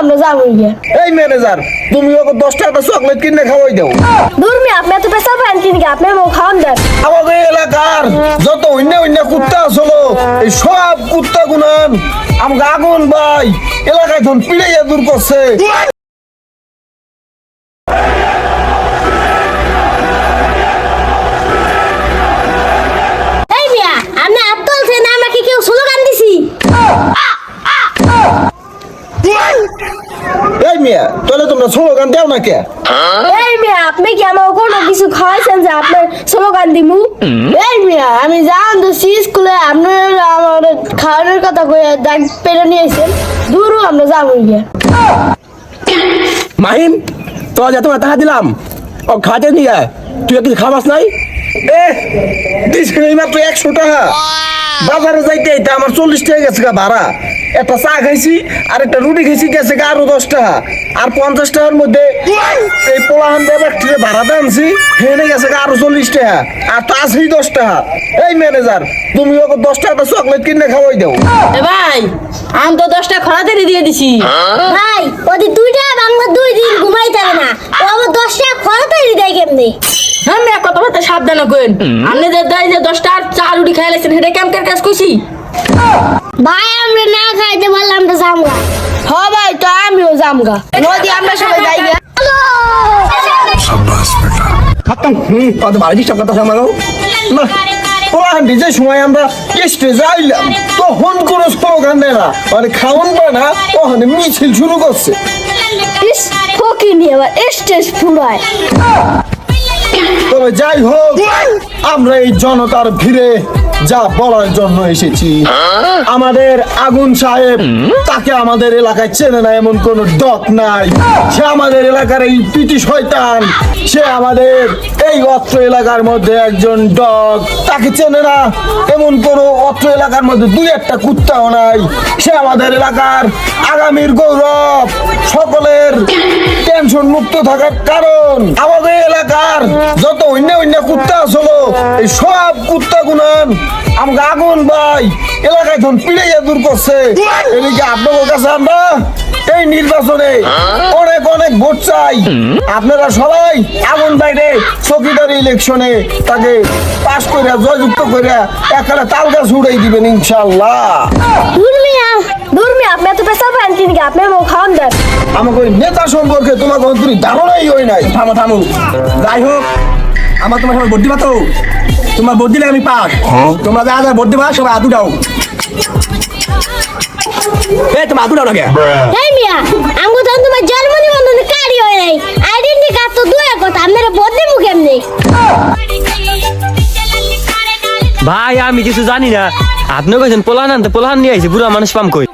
আমরা যাব গিয়ে। এই ম্যানেজার তুমি ওকে দশ টাকা চকলেট কিনে খাওয়াই দাও। দূর মি আপনি এত পেশা পান কিনি আপনি মোক খাওয়ান দেন। আমাদের এলাকার যত অন্য অন্য কুত্তা আসলো এই সব কুত্তা গুনান আমাকে আগুন ভাই এলাকায় ধন পিড়াইয়া দূর করছে। তোমরা স্লোগান দেও না কে? এই মিয়া আপনি কি আমার কোনো কিছু খাওয়াইছেন যে আপনার স্লোগান দিমু? এই মিয়া আমি জান তো স্কুলে আপনার আমার খাওয়ানোর কথা কয়ে দাগ পেরে নিয়েছেন। দূরও আমরা যাব গিয়ে। মাহিম তোর যত টাকা দিলাম ও খাতে নিয়ে তুই কিছু খাবাস নাই? এ এই মাত্র একশো টাকা। বাজারে যাইতে এটা আমার চল্লিশ টাকা গেছে গা ভাড়া। একটা চা খাইছি আর একটা রুটি খাইছি গেছে গা আরও দশ টাকা। আর পঞ্চাশ টাকার মধ্যে এই পোলাহান ব্যাগটিতে ভাড়াতে আনছি হেনে গেছে গা আরও চল্লিশ টাকা। আর তো আছেই দশ টাকা। এই ম্যানেজার তুমি ওকে দশ টাকা চকলেট কিনে খাওয়াই দাও। এ ভাই আমি তো দশটা খরাতেরই দিয়ে দিছি। ভাই ওদের দুইটা বাংলা দুই দিন হবে না। ও আমার দশটা খরচে দেয় কেমনি হ্যাঁ মেয়ে কত কথা সাবধানে কইন আপনি যে দেয় যে দশটা আর চা রুটি খাই লাগছেন সেটা কেমন কাজ কইছি? ভাই আমরা না খাইতে পারলাম তো জামগা। হ ভাই তো আমিও জামগা। নদী আমরা সবাই যাই গিয়া। খাতাম হুম কত পোলাহান সময় আমরা তখন কোনো স্লোগান দেয় না। মানে খাওয়ান পায় না ওখানে মিছিল শুরু করছে। ইস ফকিনি আবার স্টেজ ফুরায় তবে যাই হোক আমরা এই জনতার ভিড়ে যা বলার জন্য এসেছি। আমাদের আগুন সাহেব তাকে আমাদের এলাকায় চেনে না, এমন কোন ডক নাই। সে আমাদের এলাকার এই পিটি শয়তান। সে আমাদের এই অত্র এলাকার মধ্যে একজন ডগ। তাকে চেনে না, এমন কোন অত্র এলাকার মধ্যে দুই একটা কুত্তাও নাই। সে আমাদের এলাকার আগামীর গৌরব। সকলের টেনশন মুক্ত থাকার কারণ। আমাদের এলাকার যত অন্য অন্য কুত্তা আসলো এই সব কুত্তা গুনান আমাকে আগুন ভাই। এলাকায় ধন পিড়াইয়া দূর করছে। এদিকে আপনাদের কাছে আমরা এই নির্বাচনে অনেক অনেক ভোট চাই। আপনারা সবাই আগুন বাইরে চকিদারি ইলেকশনে তাকে পাশ করে জয়যুক্ত করে একটা তাল গাছ উড়াই দিবেন ইনশাল্লাহ। আপনি এত পেশা পান কিনি আপনি মোক খাওয়ান দেন। আমাকে নেতা সম্পর্কে তোমার কোনো তুমি ধারণাই হয় নাই। থামো থামো। যাই হোক আমার তোমার সবাই ভোট দিবা তো তোমার ভোট দিলে আমি পাস তোমরা যা যা ভোট দিবা সবাই আদু দাও। এ তোমার আদু দাও না কে? এই মিয়া আমগো তো তোমার জন্ম নিবন্ধন কারি হয় নাই। আইডেন্টি কার্ড তো কথা ভাই আমি কিছু জানি না। আপনি কইছেন পোলাহান আনতে পোলাহান নিয়ে আইছি বুড়া মানুষ পাম কই?